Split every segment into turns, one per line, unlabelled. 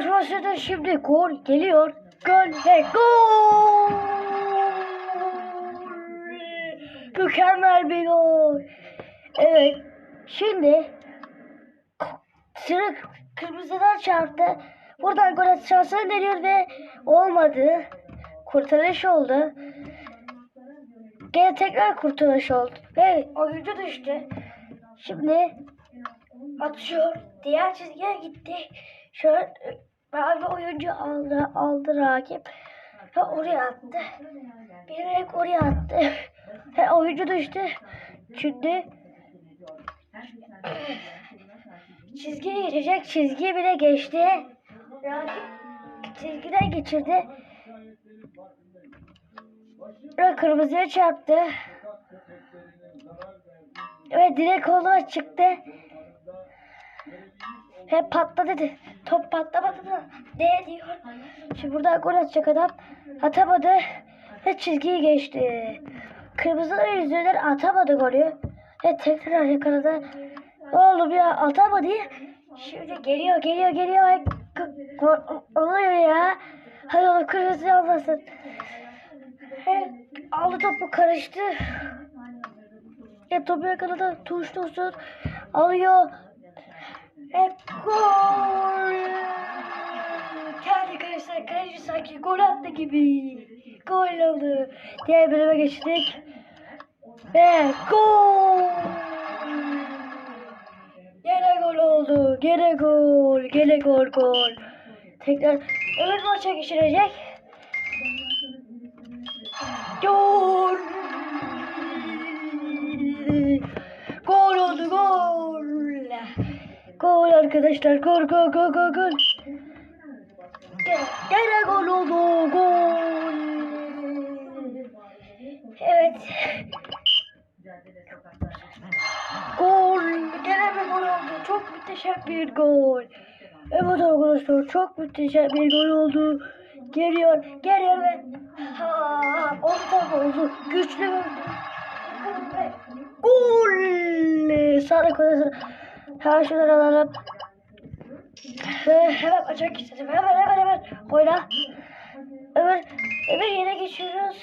maç başladı şimdi gol geliyor. Gol ve gol. Mükemmel bir gol. Evet. Şimdi sıra kırmızıdan çarptı. Buradan gol atacağını deniyor ve olmadı. Kurtarış oldu. Gene tekrar kurtarış oldu. Ve oyuncu düştü. Şimdi atıyor. Diğer çizgiye gitti. Şöyle mavi oyuncu aldı, aldı rakip. Ve oraya attı. Bilerek oraya attı. Ve oyuncu düştü. Şimdi çizgiye geçecek. Çizgiyi bile geçti. Rakip çizgiden geçirdi. Ve kırmızıya çarptı. Ve direkt ona çıktı. Ve patladı. Top patlamadı da ne diyor. Şimdi buradan gol atacak adam. Atamadı. Ve çizgiyi geçti. Kırmızılar yüzünden atamadı golü. Ve tekrar yakaladı. Oğlum ya atamadı. Şimdi geliyor geliyor geliyor. Oluyor ya. Hadi oğlum kırmızı almasın. Ve aldı topu karıştı. Ve topu yakaladı. Tuş tuştur. Alıyor. Ve gol. Kendi kalesine kaleci sanki gol attı gibi. Gol oldu. Diğer bölüme geçtik. Ve gol. Gene gol oldu. Gene gol. Gene gol gol. Tekrar öbür maça geçirecek. Gol. Gol. Gol arkadaşlar. Gol gol gol gol gol. Gene, gene gol oldu. Gol. Evet. Gol. Gene bir gol oldu. Çok muhteşem bir gol. Evet arkadaşlar çok muhteşem bir gol oldu. Geliyor, geliyor ve ha, orta oldu. Güçlü bir gol. Sağlık odasına. Şunları alalım. Ve hemen açak istedim. Hemen hemen hemen. Oyna. Ömer, Ömer yere geçiyoruz.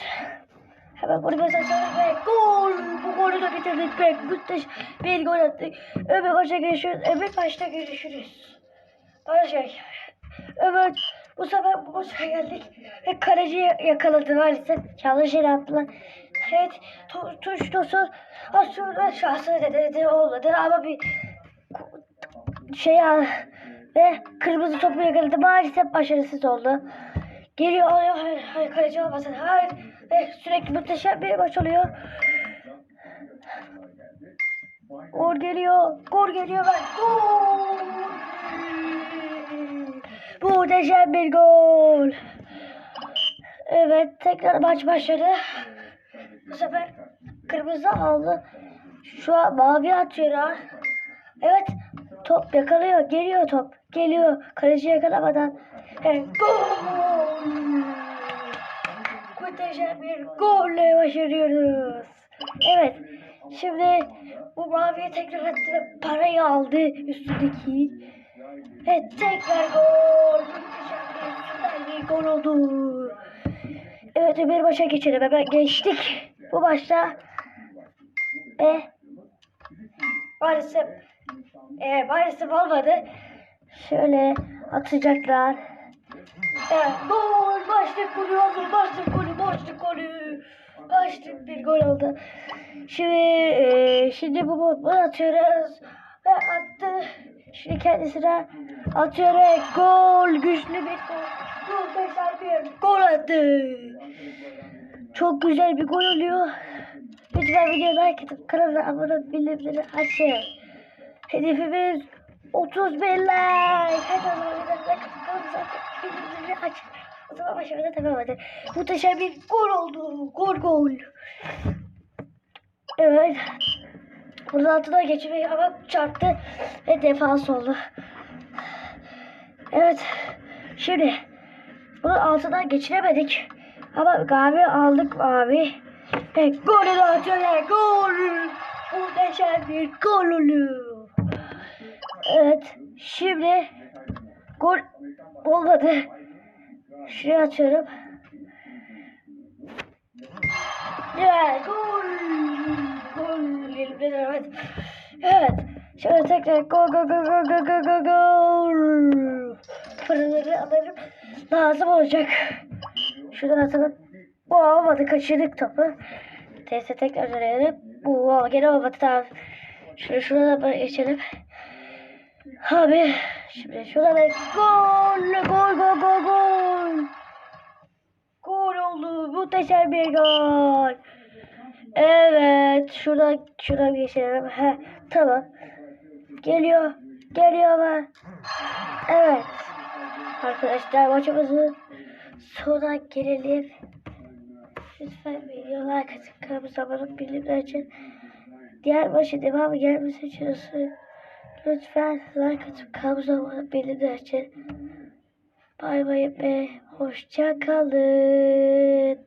Hemen bunu mesajladık ve gol! Bu golü de bitirdik ve müthiş bir gol attık. Öbür maça görüşürüz. Öbür maçta görüşürüz. Şey. Öbür bu sefer bu maça geldik ve kaleci yakaladı maalesef. Yanlış yere attılar. Evet. Tu, tuş tosun. Aslında şahsı dedi, dedi olmadı ama bir şey ve kırmızı topu yakaladı. Maalesef başarısız oldu. Geliyor alıyor. Hayır, hayır kaleci olmasın. Hayır. Ve sürekli muhteşem bir maç oluyor. Gol geliyor. Gol geliyor ben. Gol. Muhteşem bir gol. Evet tekrar maç başladı. Bu sefer kırmızı aldı. Şu an mavi atıyor ha. Evet top yakalıyor. Geliyor top. Geliyor. Kaleci yakalamadan. Evet, gol. Bir golle başarıyoruz. Evet. Şimdi bu maviye tekrar attı ve parayı aldı üstündeki. Evet tekrar gol. Muhteşem bir süper bir gol oldu. Evet bir başa geçelim. Hemen geçtik. Bu başta ve maalesef e, maalesef olmadı. Şöyle atacaklar. Evet, gol! Başlık golü oldu. Başlık golü, başlık golü. Başlık bir gol oldu. Şimdi e, şimdi bu bu atıyoruz. Ve attı. Şimdi kendisine atıyor. ve Gol! Güçlü bir gol. Muhteşem bir gol attı. Çok güzel bir gol oluyor. Lütfen videoyu like atıp kanala abone bildirimleri açın. Hedefimiz 30 bin like. O zaman başımıza devam edelim. Muhteşem bir gol oldu. Gol gol. Evet. Burada altına geçmeyi ama çarptı ve defans oldu. Evet. Şimdi bunu altından geçiremedik. Ama gavi aldık abi. Ve golü atıyor gol. Muhteşem bir gol oluyor. Evet. Şimdi gol Olmadı. Şuraya atıyorum. Evet. Gol. Gol. Evet. Evet. Şöyle tekrar gol gol gol gol gol gol gol gol. Paraları alırım. Lazım olacak. Şuradan atalım. Bu olmadı. Kaçırdık topu. Teyze tekrar deneyelim. Bu gene olmadı. Tamam. Şöyle şuradan böyle geçelim. Abi şimdi şuradan da gol gol gol gol gol. Gol oldu. Muhteşem bir gol. Evet. Şuradan şuradan geçelim. He, tamam. Geliyor. Geliyor ama. Evet. Arkadaşlar maçımızın sonuna gelelim. Lütfen videolar katıp kanalımıza abone olup bildirimler için diğer maçın devamı gelmesi için Lütfen like atıp kabzama beni de açın. Bay bay be. Hoşça kalın.